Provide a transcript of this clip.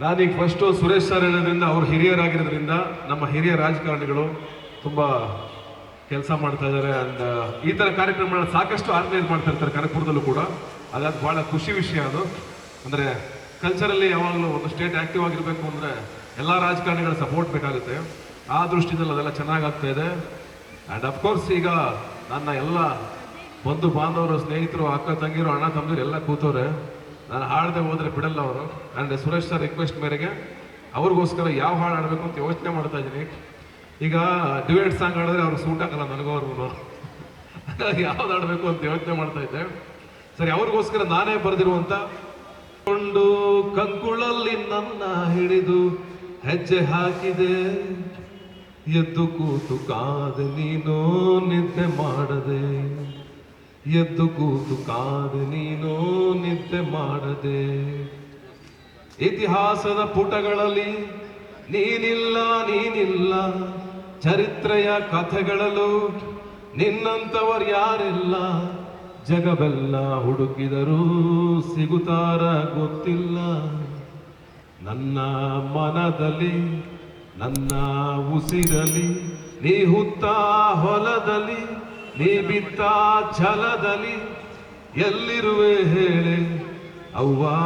ನಾನೀಗ first Suresh sir ಇರೋದ್ರಿಂದ ಅವ್ರು ಹಿರಿಯರಾಗಿರೋದ್ರಿಂದ ನಮ್ಮ ಹಿರಿಯ ರಾಜಕಾರಣಿಗಳು ತುಂಬ ಕೆಲಸ ಮಾಡ್ತಾ ಇದ್ದಾರೆ. ಅಂಡ್, ಈ ಥರ ಕಾರ್ಯಕ್ರಮಗಳನ್ನ ಸಾಕಷ್ಟು ಆರ್ಗನೈಸ್ ಮಾಡ್ತಾ ಇರ್ತಾರೆ ಕನಕಪುರದಲ್ಲೂ ಕೂಡ. ಅದಾದ ಭಾಳ ಖುಷಿ ವಿಷಯ ಅದು. ಅಂದರೆ ಕಲ್ಚರಲ್ಲಿ ಯಾವಾಗಲೂ ಒಂದು ಸ್ಟೇಟ್ ಆ್ಯಕ್ಟಿವ್ ಆಗಿರಬೇಕು ಅಂದರೆ ಎಲ್ಲ ರಾಜಕಾರಣಿಗಳ ಸಪೋರ್ಟ್ ಬೇಕಾಗುತ್ತೆ. ಆ ದೃಷ್ಟಿಯಲ್ಲಿ ಅದೆಲ್ಲ ಚೆನ್ನಾಗಿ ಆಗ್ತಾ ಇದೆ. ಆ್ಯಂಡ್ ಅಫ್ಕೋರ್ಸ್ ಈಗ ನನ್ನ ಎಲ್ಲ ಬಂಧು ಬಾಂಧವರು ಸ್ನೇಹಿತರು, ಅಕ್ಕ ತಂಗಿರು ಅಣ್ಣ, ತಮ್ಮದಿರು ಎಲ್ಲ ಕೂತವ್ರೆ. ನಾನು ಹಾಡದೆ ಹೋದರೆ ಬಿಡಲ್ಲ ಅವರು. ಆ್ಯಂಡ್ ಸುರೇಶ್ ಸರ್ ರಿಕ್ವೆಸ್ಟ್ ಮೇರೆಗೆ, ಅವ್ರಿಗೋಸ್ಕರ ಯಾವ ಹಾಡು ಆಡಬೇಕು ಅಂತ ಯೋಚನೆ ಮಾಡ್ತಾ ಇದ್ದೀನಿ. ಈಗ ಡಿವೇಟ್ ಸಾಂಗ್ ಆಡಿದ್ರೆ ಅವ್ರಿಗೆ ಸೂಟ್ ಆಗಲ್ಲ ನನಗೂ ಅವ್ರಿಗೂ. ಯಾವ್ದು ಆಡಬೇಕು ಅಂತ ಯೋಚನೆ ಮಾಡ್ತಾ ಇದ್ದೆ. ಸರಿ, ಅವ್ರಿಗೋಸ್ಕರ ನಾನೇ ಬರೆದಿರುವಂತ ಕೊಂಡು ಕಂಕುಳಲ್ಲಿ ನನ್ನ ಹಿಡಿದು ಹೆಜ್ಜೆ ಹಾಕಿದೆ. ಎದ್ದು ಕೂತು ಕಾದ ನೀನು ನಿದ್ದೆ ಮಾಡದೆ. ಎದ್ದು ಕೂತು ಕಾದು ನೀನು ನಿದ್ದೆ ಮಾಡದೆ. ಇತಿಹಾಸದ ಪುಟಗಳಲ್ಲಿ ನೀನಿಲ್ಲ ನೀನಿಲ್ಲ. ಚರಿತ್ರೆಯ ಕಥೆಗಳಲ್ಲೂ ನಿನ್ನಂಥವರು ಯಾರಿಲ್ಲ. ಜಗವೆಲ್ಲ ಹುಡುಕಿದರೂ ಸಿಗುತ್ತಾರ ಗೊತ್ತಿಲ್ಲ. ನನ್ನ ಮನದಲ್ಲಿ, ನನ್ನ ಉಸಿರಲಿ ನೀ ಹುತ್ತ ಹೊಲದಲ್ಲಿ ನೀ ಬಿತ್ತ ಛಲದಲ್ಲಿ ಎಲ್ಲಿರುವೆ ಹೇಳಿ ಅವ್ವಾ.